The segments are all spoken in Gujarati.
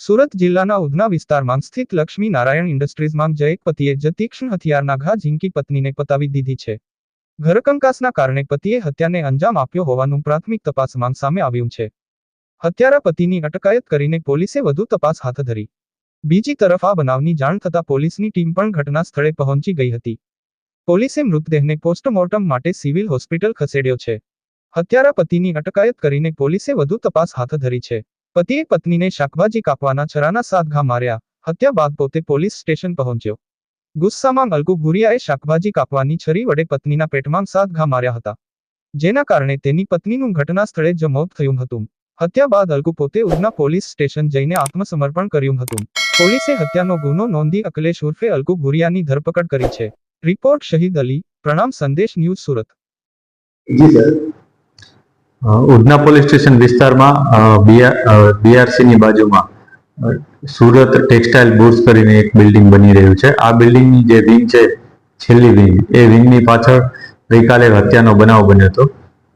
સુરત જિલ્લાના ઉધના વિસ્તારમાં સ્થિત લક્ષ્મી નારાયણ ઇન્ડસ્ટ્રીઝમાં જયેક પતિએ જ તીક્ષ્ણ હથિયારના ઘા ઝીંકી પત્નીને પતાવી દીધી છે. ઘરકંકાસના કારણે પતિએ હત્યાને અંજામ આપ્યો હોવાનું પ્રાથમિક તપાસમાં સામે આવ્યું છે. હત્યારા પતિની અટકાયત કરીને પોલીસે વધુ તપાસ હાથ ધરી. બીજી તરફ આ બનાવની જાણ થતાં પોલીસની ટીમ પણ ઘટના સ્થળે પહોંચી ગઈ હતી. પોલીસે મૃતદેહને પોસ્ટમોર્ટમ માટે સિવિલ હોસ્પિટલ ખસેડ્યો છે. હત્યારા પતિની અટકાયત કરીને પોલીસે વધુ તપાસ હાથ ધરી છે. પતિએ પત્નીને શાકભાજી કાપવાના છરાના સાત ઘા માર્યા. હત્યા બાદ પોતે પોલીસ સ્ટેશન પહોંચ્યો. ગુસ્સામાં અલ્કુ ભુરિયાએ શાકભાજી કાપવાની છરી વડે પત્નીના પેટમાં સાત ઘા માર્યા હતા. જેના કારણે તેની પત્નીનું ઘટના સ્થળે જ મોત થયું હતું. હત્યા બાદ અલ્કુ પોતે ઉધના પોલીસ સ્ટેશન જઈને આત્મસમર્પણ કર્યું હતું. પોલીસે હત્યાનો ગુનો નોંધી અકલેશ ઉર્ફે અલકુ ભુરિયાની ધરપકડ કરી છે. રિપોર્ટ શહીદ અલી, પ્રણામ સંદેશ ન્યૂઝ સુરત. જી સર. ઉધના પોલીસ સ્ટેશન વિસ્તારમાં બીઆરસીની બાજુમાં સુરત ટેક્સટાઇલ બુર્સ કરીને એક બિલ્ડિંગ બની રહ્યું છે. આ બિલ્ડિંગની જે વિંગ છે, છેલ્લી વિંગ, એ વિંગની પાછળ ગઈકાલે હત્યાનો બનાવ બન્યો હતો.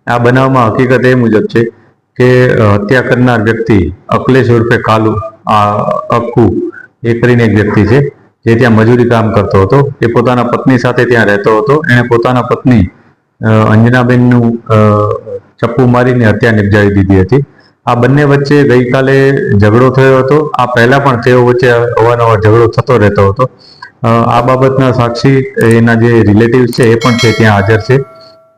આ બનાવમાં હકીકત એ મુજબ છે કે હત્યા કરનાર વ્યક્તિ અકલેશ ઉર્ફે કાલુ આ અક્કુ, એ કરીને એક વ્યક્તિ છે, જે ત્યાં મજૂરી કામ કરતો હતો. એ પોતાના પત્ની સાથે ત્યાં રહેતો હતો. એણે પોતાના પત્ની અંજનાબેનનું ચપ્પુ મારીને હત્યા નિપજાવી દીધી હતી. આ બંને વચ્ચે ગઈકાલે ઝઘડો થયો હતો. આ પહેલા પણ તેઓ વચ્ચે અવારનવાર ઝઘડો થતો રહેતો હતો. આ બાબતના સાક્ષી એના જે રિલેટિવ છે એ પણ છે, ત્યાં હાજર છે.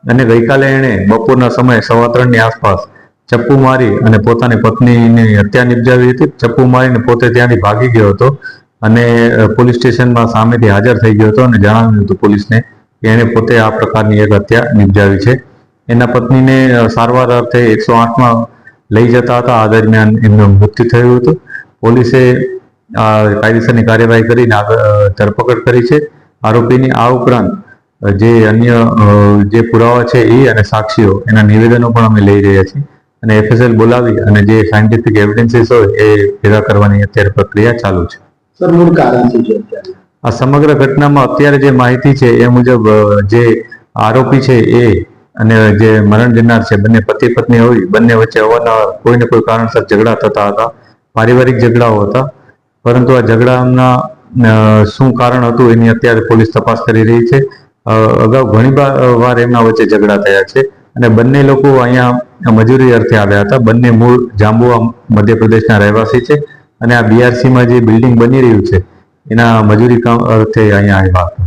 અને ગઈકાલે એણે બપોરના સમયે સવા ત્રણની આસપાસ ચપ્પુ મારી અને પોતાની પત્નીની હત્યા નિપજાવી હતી. ચપ્પુ મારીને પોતે ત્યાંથી ભાગી ગયો હતો અને પોલીસ સ્ટેશનમાં સામેથી હાજર થઈ ગયો હતો અને જણાવ્યું હતું પોલીસને કે એણે પોતે આ પ્રકારની એક હત્યા નિપજાવી છે. એના પત્નીને સારવાર અર્થે એકસો આઠમાં લઈ જતા હતા. આ દરમિયાન એમનું મૃત્યુ થયું હતું. પોલીસે આ કાયદેસરની કાર્યવાહી કરીને ધરપકડ કરી છે. આરોપીની આ ઉપરાંત જે અન્ય જે પુરાવા છે એ અને સાક્ષીઓ એના નિવેદનો પણ અમે લઈ રહ્યા છીએ. અને એફએસએલ બોલાવી અને જે સાયન્ટિફિક એવિડન્સીસ હોય એ ભેગા કરવાની અત્યારે પ્રક્રિયા ચાલુ છે. સર મૂળ કારણ શું છે અત્યારે? આ સમગ્ર ઘટનામાં અત્યારે જે માહિતી છે એ મુજબ જે આરોપી છે એ અને જે મરણ જનાર છે, બંને પતિ પત્ની હોય, બંને વચ્ચે અવારનવાર કોઈ ને કોઈ કારણસર ઝઘડા થતા હતા, પારિવારિક ઝઘડાઓ હતા. પરંતુ આ ઝઘડાના શું કારણ હતું એની અત્યારે પોલીસ તપાસ કરી રહી છે. અગાઉ ઘણી વાર એમના વચ્ચે ઝઘડા થયા છે અને બંને લોકો અહીંયા મજૂરી અર્થે આવ્યા હતા. બંને મૂળ જાંબુઆ મધ્યપ્રદેશના રહેવાસી છે અને આ બીઆરસીમાં જે બિલ્ડિંગ બની રહ્યું છે, એના મજૂરી કામ અર્થે અહીંયા આવ્યા હતા.